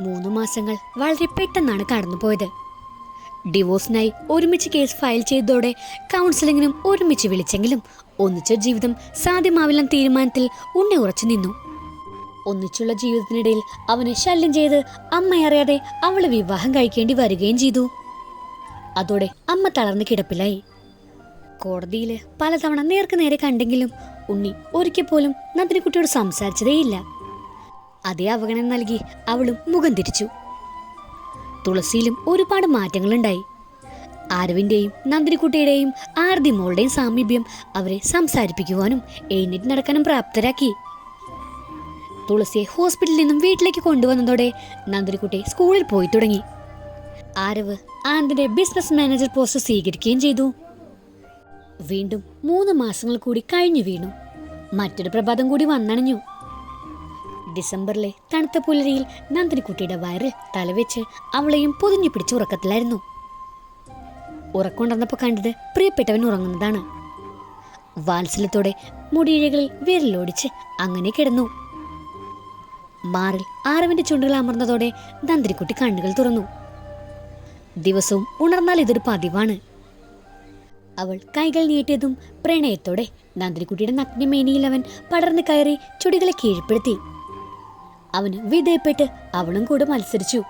മൂന്ന് മാസങ്ങൾ വളരെ പെട്ടെന്നാണ് കടന്നുപോയത്. ഡിവോഴ്സിനായി ഒരുമിച്ച് കേസ് ഫയൽ ചെയ്തതോടെ കൗൺസിലിങ്ങിനും ഒരുമിച്ച് വിളിച്ചെങ്കിലും ഒന്നിച്ച ജീവിതം സാധ്യമാവില്ലെന്ന തീരുമാനത്തിൽ ഉണ്ണി ഉറച്ചു നിന്നു. ഒന്നിച്ചുള്ള ജീവിതത്തിനിടയിൽ അവനെ ശല്യം ചെയ്ത് അമ്മയറിയാതെ അവളെ വിവാഹം കഴിക്കേണ്ടി വരികയും ചെയ്തു. അതോടെ അമ്മ തളർന്ന് കിടപ്പിലായി. കോടതിയിൽ പലതവണ നേർക്ക് നേരെ കണ്ടെങ്കിലും ഉണ്ണി ഒരിക്കൽ പോലും നന്ദിനിക്കുട്ടിയോട് സംസാരിച്ചതേയില്ല. അതേ അവഗണന നൽകി അവളും മുഖം തിരിച്ചു. തുളസിയിലും ഒരുപാട് മാറ്റങ്ങളുണ്ടായി. ആരവിന്റെയും നന്ദിനിക്കുട്ടിയുടെയും ആർതി മോളുടെയും സാമീപ്യം അവരെ സംസാരിപ്പിക്കുവാനും എഴുന്നേറ്റ് നടക്കാനും പ്രാപ്തരാക്കി. തുളസിയെ ഹോസ്പിറ്റലിൽ നിന്നും വീട്ടിലേക്ക് കൊണ്ടുവന്നതോടെ നന്ദിനിക്കുട്ടി സ്കൂളിൽ പോയി തുടങ്ങി. ആരവ് ആനന്ദിന്റെ ബിസിനസ് മാനേജർ പോസ്റ്റ് സ്വീകരിക്കുകയും ചെയ്തു. വീണ്ടും മൂന്ന് മാസങ്ങൾ കൂടി കഴിഞ്ഞു വീണു. മറ്റൊരു പ്രഭാതം കൂടി വന്നണഞ്ഞു. ഡിസംബറിലെ തണുത്ത പുലരിയിൽ നന്ദിനിക്കുട്ടിയുടെ വയറിൽ തലവെച്ച് അവളെയും പൊതിഞ്ഞു പിടിച്ച് ഉറക്കത്തിലായിരുന്നു. ഉറക്കൊണ്ടപ്പോൾ കണ്ടത് പ്രിയപ്പെട്ടവൻ ഉറങ്ങുന്നതാണ്. വാത്സല്യത്തോടെ മുടിയിഴകളിൽ വിരലോടിച്ച് അങ്ങനെ കിടന്നു. മാറിൽ ആരവിന്റെ ചുണ്ടുകൾ അമർന്നതോടെ നന്ദിനിക്കുട്ടി കണ്ണുകൾ തുറന്നു. ദിവസവും ഉണർന്നാൽ ഇതൊരു പതിവാണ്. അവൾ കൈകൾ നീട്ടിയതും പ്രണയത്തോടെ നന്ദിനിക്കുട്ടിയുടെ നഗ്നമേനിയിൽ അവൻ പടർന്നു കയറി ചുടികളെ കീഴ്പ്പെടുത്തി. അവന് വിധേയപ്പെട്ട് അവളും കൂടെ മത്സരിച്ചു.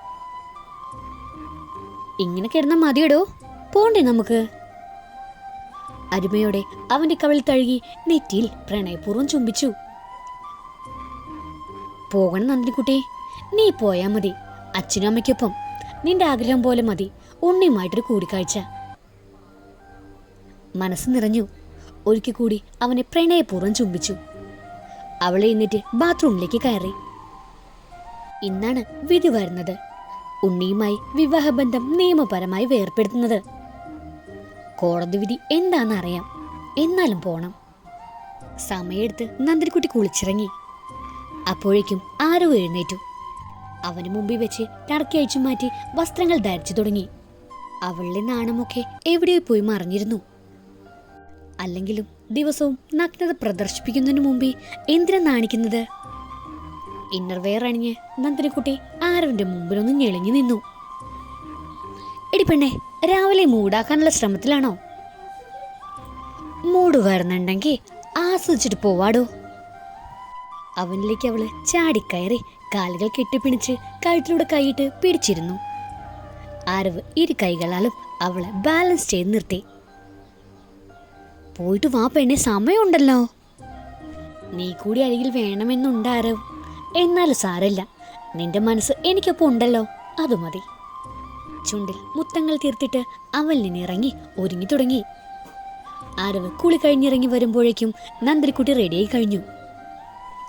ഇങ്ങനെ കിടന്ന മതിയടോ പോണ്ടേ നമുക്ക്. അരുമയോടെ അവന്റെ കവളിൽ തഴുകി നെറ്റിയിൽ പ്രണയപൂർവം ചുംബിച്ചു. പോകണം നന്ദിനിക്കുട്ടി നീ പോയാ മതി. അച്ഛനും അമ്മയ്ക്കൊപ്പം. നിന്റെ ആഗ്രഹം പോലെ മതി. ഉണ്ണിയുമായിട്ടൊരു കൂടിക്കാഴ്ച. മനസ്സ് നിറഞ്ഞു. ഒരിക്കൽ കൂടി അവനെ പ്രണയപൂർവം ചുംബിച്ചു. അവളെ എന്നിട്ട് ബാത്റൂമിലേക്ക് കയറി. ഇന്നാണ് വിധി വരുന്നത്. ഉണ്ണിയുമായി വിവാഹബന്ധം നിയമപരമായി വേർപ്പെടുത്തുന്നത് കോടതി വിധി എന്താണെന്ന് അറിയാം എന്നാലും പോണം. സമയെടുത്ത് നന്ദിക്കുട്ടി കുളിച്ചിറങ്ങി. അപ്പോഴേക്കും ആരോ എഴുന്നേറ്റു. അവന് മുമ്പിൽ വെച്ച് ടർക്കി അഴിച്ചു മാറ്റി വസ്ത്രങ്ങൾ ധരിച്ചു തുടങ്ങി. അവളുടെ നാണമൊക്കെ എവിടെയോ പോയി മറിഞ്ഞിരുന്നു. അല്ലെങ്കിലും ദിവസവും നഗ്നത പ്രദർശിപ്പിക്കുന്നതിനു മുമ്പേ എന്തിനാ നാണിക്കുന്നത്? ഇന്നർവെയർ അണിഞ്ഞ് നന്ദനക്കുട്ടി ആരവിന്റെ മുമ്പിലൊന്ന് ഞെളിഞ്ഞു നിന്നു. എടി പെണ്ണെ രാവിലെ മൂടാക്കാനുള്ള ശ്രമത്തിലാണോ? മൂട് വരുന്നുണ്ടെങ്കിൽ ആസ്വദിച്ചിട്ട് പോവാടോ? അവനിലേക്ക് അവൾ ചാടിക്കയറി കാലുകൾ കെട്ടിപ്പിണിച്ച് കഴുത്തിലൂടെ കൈയിട്ട് പിടിച്ചിരുന്നു. ആരവ് ഇരു കൈകളാലും അവളെ ബാലൻസ് ചെയ്ത് നിർത്തി. പോയിട്ട് വാ പെണ്ണെ സമയമുണ്ടല്ലോ. നീ കൂടി അരികിൽ വേണമെന്നുണ്ട് ആരവ്. എന്നാലും സാരമില്ല നിന്റെ മനസ്സ് എനിക്കൊപ്പം ഉണ്ടല്ലോ. അത് മതി. ചുണ്ടിൽ മുത്തങ്ങൾ തീർത്തിട്ട് അവൽ നിന്നിറങ്ങി ഒരുങ്ങി തുടങ്ങി. ആരവ് കുളി കഴിഞ്ഞിറങ്ങി വരുമ്പോഴേക്കും നന്ദിക്കുട്ടി റെഡിയായി കഴിഞ്ഞു.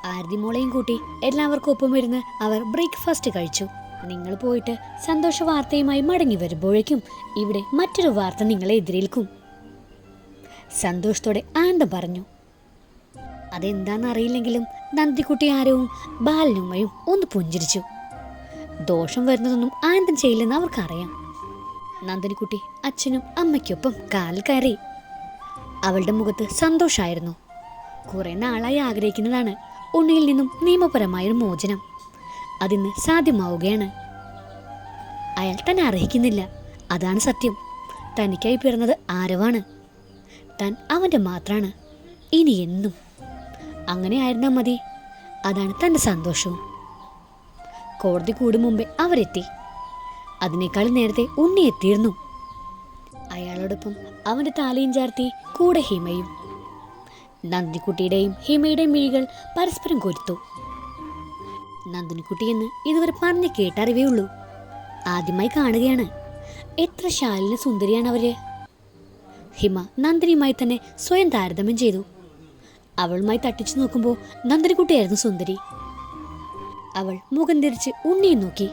ആരതി മോളെയും കൂട്ടി എല്ലാവർക്കും ഒപ്പം ഇരുന്ന് അവർ ബ്രേക്ക്ഫാസ്റ്റ് കഴിച്ചു. നിങ്ങൾ പോയിട്ട് സന്തോഷ വാർത്തയുമായി മടങ്ങി വരുമ്പോഴേക്കും ഇവിടെ മറ്റൊരു വാർത്ത നിങ്ങളെ എതിരേൽക്കും. സന്തോഷത്തോടെ ആനന്ദം പറഞ്ഞു. അതെന്താണെന്നറിയില്ലെങ്കിലും നന്ദിക്കുട്ടി ആരവും ബാലനുമ്മയും ഒന്ന് പുഞ്ചിരിച്ചു. ദോഷം വരുന്നതൊന്നും ആനന്ദം ചെയ്യില്ലെന്ന് അവർക്കറിയാം. നന്ദിനിക്കുട്ടി അച്ഛനും അമ്മയ്ക്കൊപ്പം കാൽ കയറി. അവളുടെ മുഖത്ത് സന്തോഷമായിരുന്നു കുറെ നാളായി ആഗ്രഹിക്കുന്നതാണ് ഉണ്ണിയിൽ നിന്നും നിയമപരമായൊരു മോചനം. അതിന്ന് സാധ്യമാവുകയാണ്. അയാൾ തന്നെ അർഹിക്കുന്നില്ല. അതാണ് സത്യം. തനിക്കായി പിറന്നത് ആരവാണ്. താൻ അവന്റെ മാത്രമാണ് ഇനി എന്നും അങ്ങനെ ആയിരുന്നാൽ മതി. അതാണ് തന്റെ സന്തോഷവും. കോടതി കൂടും മുമ്പേ അവരെത്തി. അതിനേക്കാൾ നേരത്തെ ഉണ്ണി എത്തിയിരുന്നു. അയാളോടൊപ്പം അവന്റെ താലയും ചാർത്തി കൂടെ ഹിമയും. നന്ദിക്കുട്ടിയുടെയും ഹിമയുടെയും മിഴികൾ പരസ്പരം കൊരുത്തു. നന്ദിനിക്കുട്ടി എന്ന് ഇതുവരെ പറഞ്ഞു കേട്ടറിവേ ഉള്ളൂ. ആദ്യമായി കാണുകയാണ്. എത്ര ശാലിന സുന്ദരിയാണ് അവർ. ഹിമ നന്ദിനിയുമായി തന്നെ സ്വയം താരതമ്യം ചെയ്തു. അവളുമായി തട്ടിച്ചു നോക്കുമ്പോൾ നന്ദനക്കുട്ടിയായിരുന്നു സുന്ദരി. അവൾ മുഖം തിരിച്ച് ഉണ്ണിയെ നോക്കി.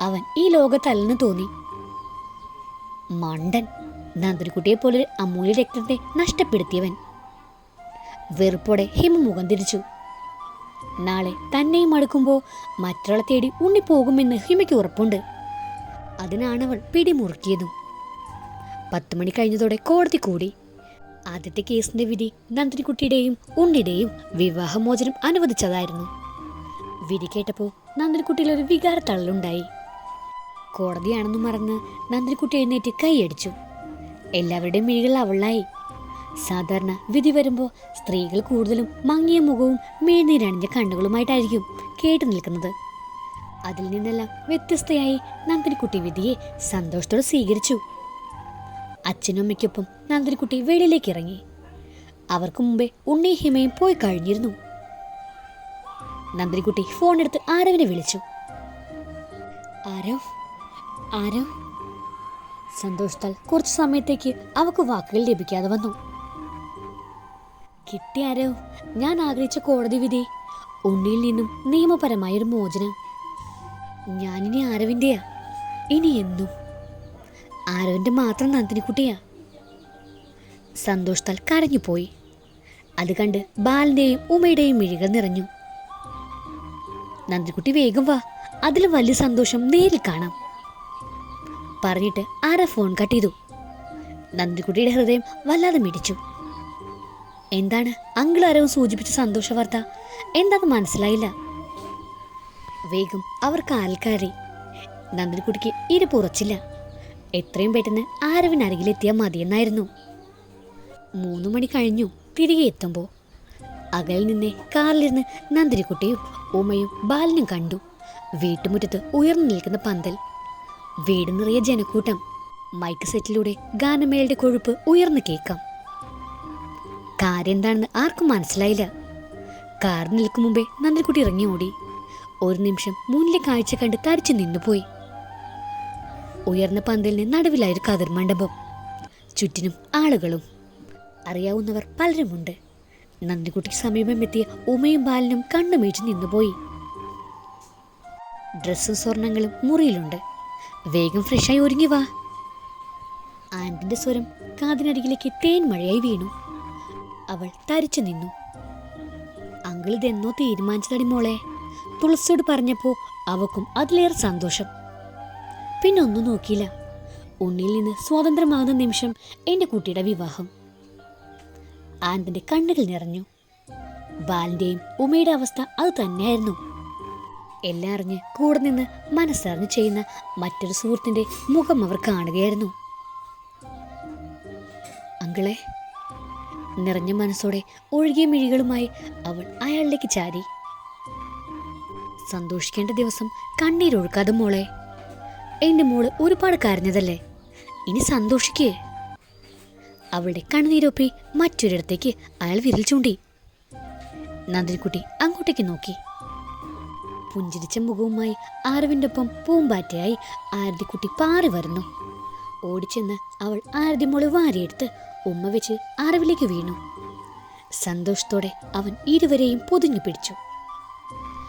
അവൻ ഈ ലോകത്തല്ലെന്ന് തോന്നി. മണ്ടൻ നന്ദനക്കുട്ടിയെ പോലെ അമൂല്യ രക്തത്തെ നഷ്ടപ്പെടുത്തിയവൻ. വെറുപ്പോടെ ഹിമ മുഖം തിരിച്ചു. നാളെ തന്നെയും അടുക്കുമ്പോൾ മറ്റൊരാളെ തേടി ഉണ്ണിപ്പോകുമെന്ന് ഹിമയ്ക്ക് ഉറപ്പുണ്ട്. അതിനാണ് അവൾ പിടിമുറുക്കിയതും. പത്ത് മണി കഴിഞ്ഞതോടെ കോടതി കൂടി. ആദ്യത്തെ കേസിന്റെ വിധി നന്ദിനിക്കുട്ടിയുടെയും ഉണ്ണിയുടെയും വിവാഹമോചനം അനുവദിച്ചതായിരുന്നു. വിധി കേട്ടപ്പോൾ നന്ദിനിക്കുട്ടിയിൽ ഒരു വികാര തള്ളലുണ്ടായി കോടതിയാണെന്ന് മറന്ന് നന്ദിനിക്കുട്ടി എഴുന്നേറ്റ് കൈയടിച്ചു. എല്ലാവരുടെയും മിഴികൾ അവളായി. സാധാരണ വിധി വരുമ്പോൾ സ്ത്രീകൾ കൂടുതലും മങ്ങിയ മുഖവും മേനീരണിഞ്ഞ കണ്ണുകളുമായിട്ടായിരിക്കും കേട്ടു നിൽക്കുന്നത്. അതിൽ നിന്നെല്ലാം വ്യത്യസ്തയായി നന്ദിനിക്കുട്ടി വിധിയെ സന്തോഷത്തോടെ സ്വീകരിച്ചു. അച്ഛനും അമ്മയ്ക്കൊപ്പം നന്ദിനിക്കുട്ടി വെളിയിലേക്ക് ഇറങ്ങി അവർക്ക് മുമ്പേ ഉണ്ണി ഹിമയും പോയി കഴിഞ്ഞിരുന്നു. ഫോൺ എടുത്ത് ആരവിനെ വിളിച്ചു. ആരവ് ആരവ്. സന്തോഷത്താൽ കുറച്ച് സമയത്തേക്ക് അവക്ക് വാക്കുകൾ ലഭിക്കാതെ വന്നു. കിട്ടി ആരവ് ഞാൻ ആഗ്രഹിച്ച കോടതി വിധി. ഉണ്ണിയിൽ നിന്നും നിയമപരമായൊരു മോചനം. ഞാനിനി ആരവിന്റെയാ ഇനി എന്നും. ആരവിന്റെ മാത്രം നന്ദിനിക്കുട്ടിയാ? സന്തോഷത്താൽ കരഞ്ഞുപോയി അത് കണ്ട് ബാലിന്റെയും ഉമയുടെയും മിഴികൾ നിറഞ്ഞു. നന്ദിക്കുട്ടി വേഗം വാ അതിൽ വലിയ സന്തോഷം നേരിൽ കാണാം. പറഞ്ഞിട്ട് ആരാ ഫോൺ കട്ട് ചെയ്തു. നന്ദിക്കുട്ടിയുടെ ഹൃദയം വല്ലാതെ മിടിച്ചു. എന്താണ് അങ്കിൾ ആരവും സൂചിപ്പിച്ച സന്തോഷ വാർത്ത? എന്താന്ന് മനസ്സിലായില്ല. വേഗം അവർ കാൽക്കാരി നന്ദിനിക്കുട്ടിക്ക് ഇരിപ്പുറച്ചില്ല എത്രയും പെട്ടെന്ന് ആരവിനരികിലെത്തിയാൽ മതിയെന്നായിരുന്നു. മൂന്ന് മണി കഴിഞ്ഞു തിരികെ എത്തുമ്പോൾ അകലിൽ നിന്നെ കാറിലിരുന്ന് നന്ദിനിക്കുട്ടിയും ഉമയും ബാലനും കണ്ടു. വീട്ടുമുറ്റത്ത് ഉയർന്നു നിൽക്കുന്ന പന്തൽ. വീട് നിറയെ ജനക്കൂട്ടം. മൈക്ക് സെറ്റിലൂടെ ഗാനമേളയുടെ കൊഴുപ്പ് ഉയർന്നു കേൾക്കാം. കാര്യെന്താണെന്ന് ആർക്കും മനസ്സിലായില്ല. കാർ നിൽക്കും മുമ്പേ നന്ദിക്കുട്ടി ഇറങ്ങി ഓടി. ഒരു നിമിഷം മുന്നിലെ കാഴ്ച കണ്ട് തരിച്ചു നിന്നുപോയി. ഉയർന്ന പന്തലിന് നടുവിലായൊരു കതിർ മണ്ഡപം. ചുറ്റിനും ആളുകളും. അറിയാവുന്നവർ പലരുമുണ്ട്. നന്ദിക്കുട്ടിക്ക് സമീപം എത്തിയ ഉമയും ബാലനും കണ്ണുമീഴ്ച് നിന്നുപോയി. ഡ്രസ്സും സ്വർണങ്ങളും മുറിയിലുണ്ട്. വേഗം ഫ്രഷായി ഒരുങ്ങി വാ. ആന്റിന്റെ സ്വരം കാതിനരികിലേക്ക് തേൻ മഴയായി വീണു. അവൾ തരിച്ചു നിന്നു. അങ്കിൾ ഇതെന്നോ തീരുമാനിച്ചതടി മോളെ. തുളസിയോട് പറഞ്ഞപ്പോ അവക്കും അതിലേറെ സന്തോഷം. പിന്നെ ഒന്നും നോക്കിയില്ല. ഉണ്ണിയിൽ നിന്ന് സ്വാതന്ത്ര്യമാകുന്ന നിമിഷം എന്റെ കുട്ടിയുടെ വിവാഹം. ആനന്ദിന്റെ കണ്ണുകൾ നിറഞ്ഞു. ബാലിന്റെയും ഉമയുടെ അവസ്ഥ അത് തന്നെയായിരുന്നു. എല്ലാം അറിഞ്ഞ് കൂടെ നിന്ന് മനസ്സറിഞ്ഞ് ചെയ്യുന്ന മറ്റൊരു സുഹൃത്തിന്റെ മുഖം അവർ കാണുകയായിരുന്നു. അങ്കിളെ നിറഞ്ഞ മനസ്സോടെ ഒഴുകിയ മിഴികളുമായി അവൾ അയാളിലേക്ക് ചാരി. സന്തോഷിക്കേണ്ട ദിവസം കണ്ണീരൊഴുക്കാതെ മോളെ. എന്റെ മോൾ ഒരുപാട് കരഞ്ഞതല്ലേ? ഇനി സന്തോഷിക്കേ. അവളുടെ കണ്ണുനീരൊപ്പി മറ്റൊരിടത്തേക്ക് അയാൾ വിരൽ ചൂണ്ടി. നന്ദിനിക്കുട്ടി അങ്ങോട്ടേക്ക് നോക്കി. പുഞ്ചിരിച്ച മുഖവുമായി ആരവിന്റെ ഒപ്പം പൂമ്പാറ്റയായി ആരതിക്കുട്ടി പാറി വരുന്നു. ഓടിച്ചെന്ന് അവൾ ആരതി മോൾ വാരിയെടുത്ത് ഉമ്മ വെച്ച് ആരവിലേക്ക് വീണു. സന്തോഷത്തോടെ അവൻ ഇരുവരെയും പൊതിഞ്ഞു പിടിച്ചു.